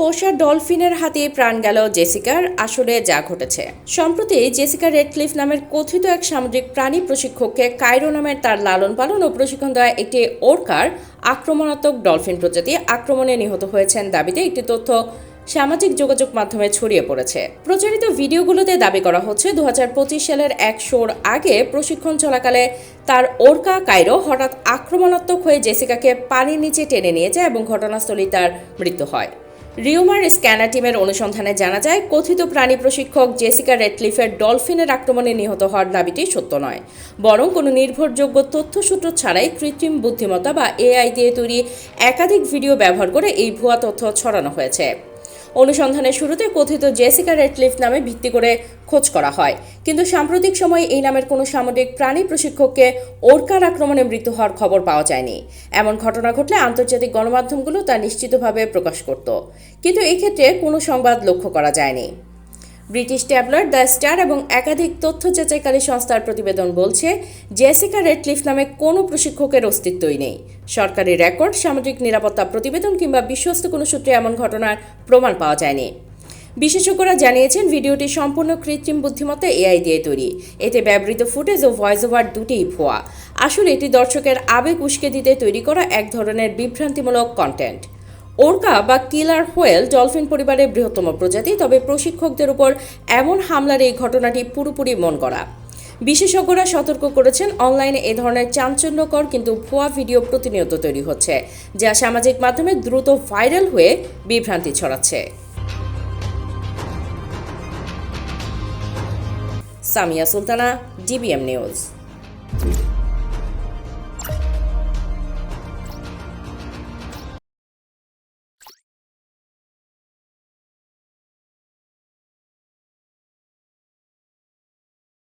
পোষা ডলফিনের হাতে প্রাণ গেল জেসিকার, আসলে যা ঘটেছে। সম্প্রতি জেসিকা রেডক্লিফ নামের কথিত এক সামুদ্রিক প্রাণী প্রশিক্ষককে কায়রো নামের তার লালন পালন ও প্রশিক্ষণ দেওয়া একটি ওরকার আক্রমণাত্মক ডলফিন প্রজাতি আক্রমণে নিহত হয়েছেন দাবিতে একটি তথ্য সামাজিক যোগাযোগ মাধ্যমে ছড়িয়ে পড়েছে। প্রচারিত ভিডিওগুলোতে দাবি করা হচ্ছে দু হাজার পঁচিশ সালের এক শোর আগে প্রশিক্ষণ চলাকালে তার ওরকা কাইরো হঠাৎ আক্রমণাত্মক হয়ে জেসিকাকে পানির নিচে টেনে নিয়ে যায় এবং ঘটনাস্থলেই তার মৃত্যু হয়। রিওমার স্ক্যানার টিমের অনুসন্ধানে জানা যায়, কথিত প্রাণী প্রশিক্ষক জেসিকা রেডক্লিফের ডলফিনের আক্রমণে নিহত হওয়ার দাবিটি সত্য নয়। বরং কোনো নির্ভরযোগ্য তথ্যসূত্র ছাড়াই কৃত্রিম বুদ্ধিমত্তা বা এআই দিয়ে তৈরি একাধিক ভিডিও ব্যবহার করে এই ভুয়া তথ্য ছড়ানো হয়েছে। অনুসন্ধানের শুরুতে কথিত জেসিকা রেডক্লিফ নামে ভিত্তি করে খোঁজ করা হয়। কিন্তু সাম্প্রতিক সময়ে এই নামের কোনো সামরিক প্রাণী প্রশিক্ষককে ওরকার আক্রমণে মৃত্যু হওয়ার খবর পাওয়া যায়নি। এমন ঘটনা ঘটলে আন্তর্জাতিক গণমাধ্যমগুলো তা নিশ্চিতভাবে প্রকাশ করত। কিন্তু এক্ষেত্রে কোনো সংবাদ লক্ষ্য করা যায়নি। ব্রিটিশ ট্যাবলার, দ্য স্টার এবং একাধিক তথ্য যাচাইকারী সংস্থার প্রতিবেদন বলছে, জেসিকা রেডক্লিফ নামে কোনো প্রশিক্ষকের অস্তিত্বই নেই। সরকারি রেকর্ড, সামুদ্রিক নিরাপত্তা প্রতিবেদন কিংবা বিশ্বস্ত কোনো সূত্রে এমন ঘটনার প্রমাণ পাওয়া যায়নি। বিশেষজ্ঞরা জানিয়েছেন, ভিডিওটি সম্পূর্ণ কৃত্রিম বুদ্ধিমত্তা এআই দিয়ে তৈরি। এতে ব্যবহৃত ফুটেজ ও ভয়েস ওভার দুটিই ভুয়া। আসলে এটি দর্শকের আবেগ উস্কে দিতে তৈরি করা এক ধরনের বিভ্রান্তিমূলক কন্টেন্ট ওরকা বা কিলার হোয়েল ডলফিন পরিবারের বৃহত্তম প্রজাতি, তবে প্রশিক্ষকদের উপর এমন হামলার এই ঘটনাটি পুরোপুরি মন করা বিশেষজ্ঞরা সতর্ক করেছেন, অনলাইনে এ ধরনের চাঞ্চল্যকর কিন্তু ভুয়া ভিডিও প্রতিনিয়ত তৈরি হচ্ছে, যা সামাজিক মাধ্যমে দ্রুত ভাইরাল হয়ে বিভ্রান্তি ছড়াচ্ছে। Samia Sultana, DBM news.